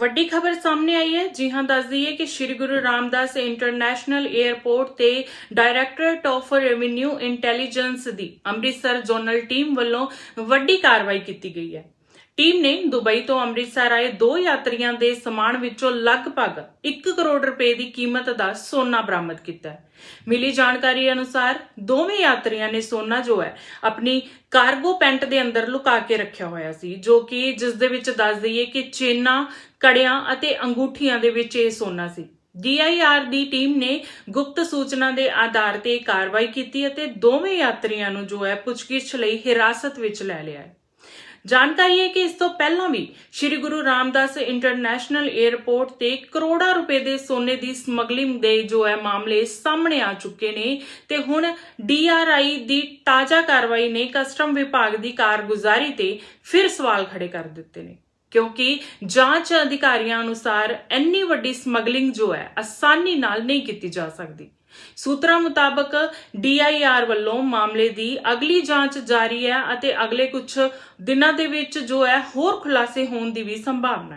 ਵੱਡੀ ਖਬਰ ਸਾਹਮਣੇ ਆਈ ਹੈ। ਜੀ ਹਾਂ, ਦੱਸ ਦਈਏ ਕਿ ਸ੍ਰੀ ਗੁਰੂ ਰਾਮਦਾਸ ਇੰਟਰਨੈਸ਼ਨਲ 에ਅਰਪੋਰਟ ਤੇ ਡਾਇਰੈਕਟਰੇਟ ਆਫ ਰੈਵਨਿਊ ਇੰਟੈਲੀਜੈਂਸ ਦੀ ਅੰਮ੍ਰਿਤਸਰ ਜ਼ੋਨਲ ਟੀਮ ਵੱਲੋਂ ਵੱਡੀ ਕਾਰਵਾਈ ਕੀਤੀ ਗਈ ਹੈ। ਟੀਮ ਨੇ ਦੁਬਈ ਤੋਂ ਅੰਮ੍ਰਿਤਸਰ ਆਏ ਦੋ ਯਾਤਰੀਆਂ ਦੇ ਸਮਾਨ ਵਿੱਚੋਂ ਲਗਭਗ 1 ਕਰੋੜ ਰੁਪਏ ਦੀ ਕੀਮਤ ਦਾ ਸੋਨਾ ਬਰਾਮਦ ਕੀਤਾ ਹੈ। ਮਿਲੀ ਜਾਣਕਾਰੀ ਅਨੁਸਾਰ ਦੋਵੇਂ ਯਾਤਰੀਆਂ ਨੇ ਸੋਨਾ ਜੋ ਹੈ, ਆਪਣੀ ਕਾਰਗੋ ਪੈਂਟ ਦੇ ਅੰਦਰ ਲੁਕਾ ਕੇ ਰੱਖਿਆ ਹੋਇਆ ਸੀ, ਜੋ ਕਿ ਜਿਸ ਦੇ ਵਿੱਚ ਦੱਸ ਦਈਏ ਕਿ ਚੇਨਾਂ, ਕੜਿਆਂ ਅਤੇ ਅੰਗੂਠੀਆਂ ਦੇ ਵਿੱਚ ਇਹ ਸੋਨਾ ਸੀ। DIR ਦੀ ਟੀਮ ਨੇ ਗੁਪਤ ਸੂਚਨਾ ਦੇ ਆਧਾਰ ਤੇ ਇਹ ਕਾਰਵਾਈ ਕੀਤੀ ਅਤੇ ਦੋਵੇਂ ਯਾਤਰੀਆਂ ਨੂੰ ਜੋ ਹੈ ਪੁੱਛਗਿੱਛ ਲਈ ਹਿਰਾਸਤ ਵਿੱਚ ਲੈ ਲਿਆ ਹੈ। ਜਾਣਕਾਰੀ ਹੈ ਕਿ ਇਸ ਤੋਂ ਪਹਿਲਾਂ ਵੀ ਸ੍ਰੀ ਗੁਰੂ ਰਾਮਦਾਸ ਇੰਟਰਨੈਸ਼ਨਲ 에ਅਰਪੋਰਟ ਤੇ ਕਰੋੜਾਂ ਰੁਪਏ ਦੇ ਸੋਨੇ ਦੀ ਸਮਗਲਿੰਗ ਦੇ ਜੋ ਹੈ ਮਾਮਲੇ ਸਾਹਮਣੇ ਆ ਚੁੱਕੇ ਨੇ ਤੇ ਹੁਣ ਡੀਆਰਆਈ ਦੀ ਤਾਜ਼ਾ ਕਾਰਵਾਈ ਨੇ ਕਸਟਮ ਵਿਭਾਗ ਦੀ ਕਾਰਗੁਜ਼ਾਰੀ ਤੇ ਫਿਰ ਸਵਾਲ ਖੜੇ ਕਰ ਦਿੱਤੇ ਨੇ। ਕਿਉਂਕਿ ਜਾਂਚ ਅਧਿਕਾਰੀਆਂ ਅਨੁਸਾਰ ਇੰਨੀ ਵੱਡੀ ਸਮਗਲਿੰਗ ਜੋ ਹੈ, ਆਸਾਨੀ ਨਾਲ ਨਹੀਂ ਕੀਤੀ ਜਾ ਸਕਦੀ। ਸੂਤਰਾਂ ਮੁਤਾਬਕ ਡੀਆਈਆਰ ਵੱਲੋਂ ਮਾਮਲੇ ਦੀ ਅਗਲੀ ਜਾਂਚ ਜਾਰੀ ਹੈ ਅਤੇ ਅਗਲੇ ਕੁਝ ਦਿਨਾਂ ਦੇ ਵਿੱਚ ਜੋ ਹੈ, ਹੋਰ ਖੁਲਾਸੇ ਹੋਣ ਦੀ ਵੀ ਸੰਭਾਵਨਾ ਹੈ।